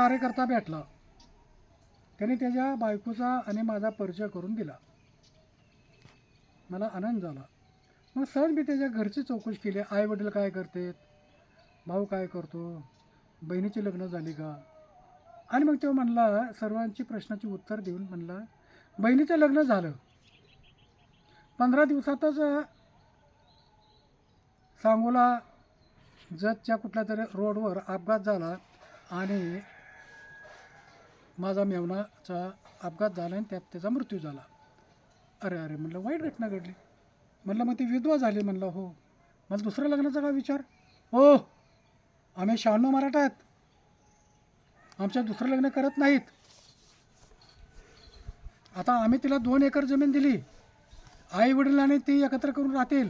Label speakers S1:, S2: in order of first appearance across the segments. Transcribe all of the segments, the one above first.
S1: कार्यकर्ता भेटला. त्याने त्याच्या बायकोचा आणि माझा परिचय करून दिला. मला आनंद झाला. मग सहज मी त्याच्या घरची चौकशी केली. आई वडील काय करते भाऊ काय करतो? बहिणीचे लग्न झाली का? आणि मग तो म्हणला सर्वांची प्रश्नाची उत्तर देऊन म्हणला बहिणीचं लग्न झालं. पंधरा दिवसातच सांगोला जतच्या कुठल्या तरी रोडवर अपघात झाला आणि माझा मेवनाचा अपघात झाला आणि त्यात त्याचा मृत्यू झाला. अरे अरे म्हणलं वाईट घटना घडली. म्हणलं मग ती विधवा झाली म्हणलं हो. मला दुसऱ्या लग्नाचा काय विचार? हो आम्ही शहाण्णव मराठा आहेत. आमच्या दुसरं लग्न करत नाहीत. आता आम्ही तिला दोन एकर जमीन दिली. आई वडिलांनी ती एकत्र करून राहतील.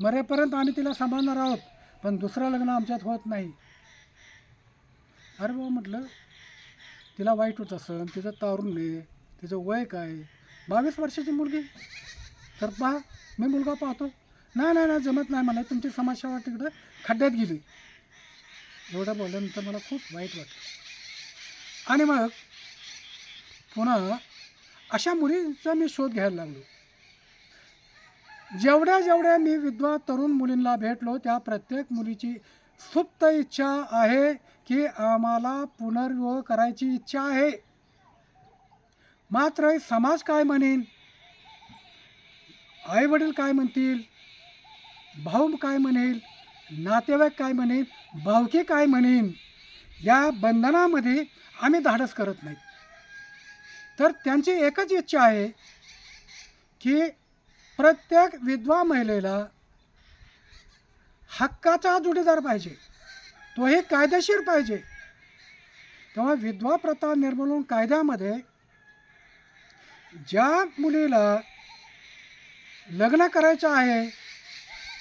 S1: मरेपर्यंत आम्ही तिला सांभाळणार आहोत पण दुसरं लग्न आमच्यात होत नाही. अरे बाबा म्हटलं तिला वाईट होत असं तिचं तारुण्य तिचं वय काय बावीस वर्षाची मुलगी तर पहा मी मुलगा पाहतो. नाही नाही नाही जमत नाही मला. तुमची समाजसेवा तिकडं खड्ड्यात गेली. एवढं बोलल्यानंतर मला खूप वाईट वाटलं. आणि मग पुन्हा अशा मुलीचा मी शोध घ्यायला लागलो. जेवढ्या जेवढ्या मी विद्वा तरुण मुलींना भेटलो त्या प्रत्येक मुलीची सुप्त इच्छा आहे की आम्हाला पुनर्विवाह करायची इच्छा आहे. मात्र समाज काय म्हणेन आई वडील काय म्हणतील? भाऊ काय म्हणेल? नातेवाईक काय म्हणेल? भावकी काय म्हणेन या बंधनामध्ये आम्ही धाडस करत नाही. तर त्यांची एकच इच्छा आहे की प्रत्येक विधवा महिलेला हक्काचा जोडीदार पाहिजे. तोही कायदेशीर पाहिजे. तेव्हा विधवा प्रथा निर्मूलन कायद्यामध्ये ज्या मुलीला लग्न करायचं आहे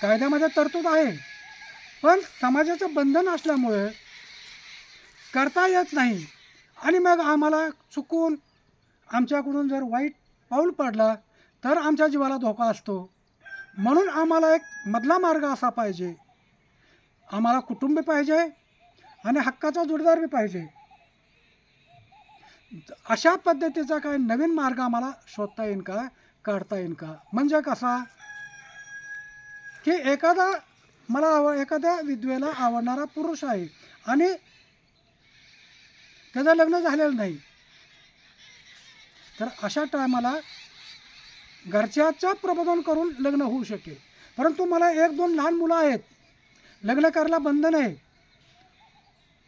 S1: कायद्यामध्ये तरतूद आहे. पण समाजाचं बंधन असल्यामुळे करता येत नाही. आणि मग आम्हाला चुकून आमच्याकडून जर वाईट पाऊल पडला तर आमच्या जीवाला धोका असतो. म्हणून आम्हाला एक मधला मार्ग असा पाहिजे. आम्हाला कुटुंब पाहिजे आणि हक्काचा जोडीदार बी पाहिजे. अशा पद्धतीचा काय नवीन मार्ग आम्हाला शोधता येईन का काढता येईन का? म्हणजे कसा? की एखादा मला आव एखाद्या विधवेला आवडणारा पुरुष आहे आणि त्याचं लग्न झालेलं नाही. तर अशा टायमाला घरच्याचं प्रबोधन करून लग्न होऊ शकेल. परंतु मला एक दोन लहान मुलं आहेत. लग्न करायला बंधन आहे.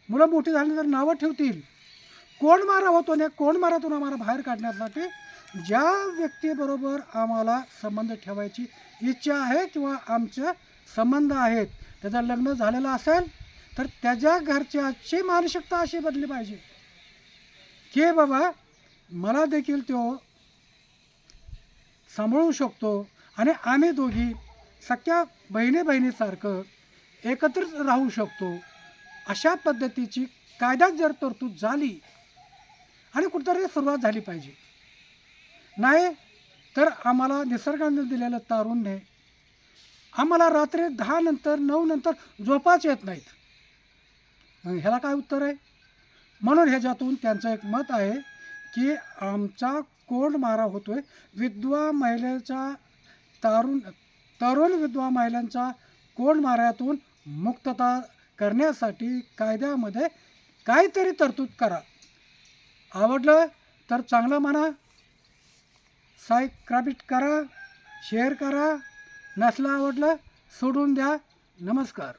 S1: मुलं मोठी झाली तर नावं ठेवतील. कोण मारा होतो नाही कोण मारातून आम्हाला बाहेर काढण्यासाठी? ज्या व्यक्तीबरोबर आम्हाला संबंध ठेवायची इच्छा आहे किंवा आमचे संबंध आहेत त्याचं लग्न झालेलं असेल तर त्याच्या घरच्याची मानसिकता अशी बदली पाहिजे. की बाबा मला देखील तो सांभाळू शकतो आणि आम्ही दोघी सख्या बहिणी बहिणीसारखं एकत्रित राहू शकतो. अशा पद्धतीची कायद्यात जर तरतूद झाली आणि कुठंतरी सुरुवात झाली पाहिजे. नाही तर आम्हाला निसर्गाने दिलेलं तारुण्य आम्हाला रात्री दहा नंतर नऊ नंतर झोपाच येत नाहीत. ह्याला काय उत्तर आहे? म्हणून ह्याच्यातून त्यांचं एक मत आहे की आमचा कोण मारा होतो आहे विधवा महिलेचा तारुण तरुण विधवा महिलांचा कोण माऱ्यातून मुक्तता करण्यासाठी कायद्यामध्ये काहीतरी तरतूद करा. आवडलं तर चांगलं म्हणा. सायक्राबिट करा शेअर करा. नसलं आवडलं सोडून द्या. नमस्कार.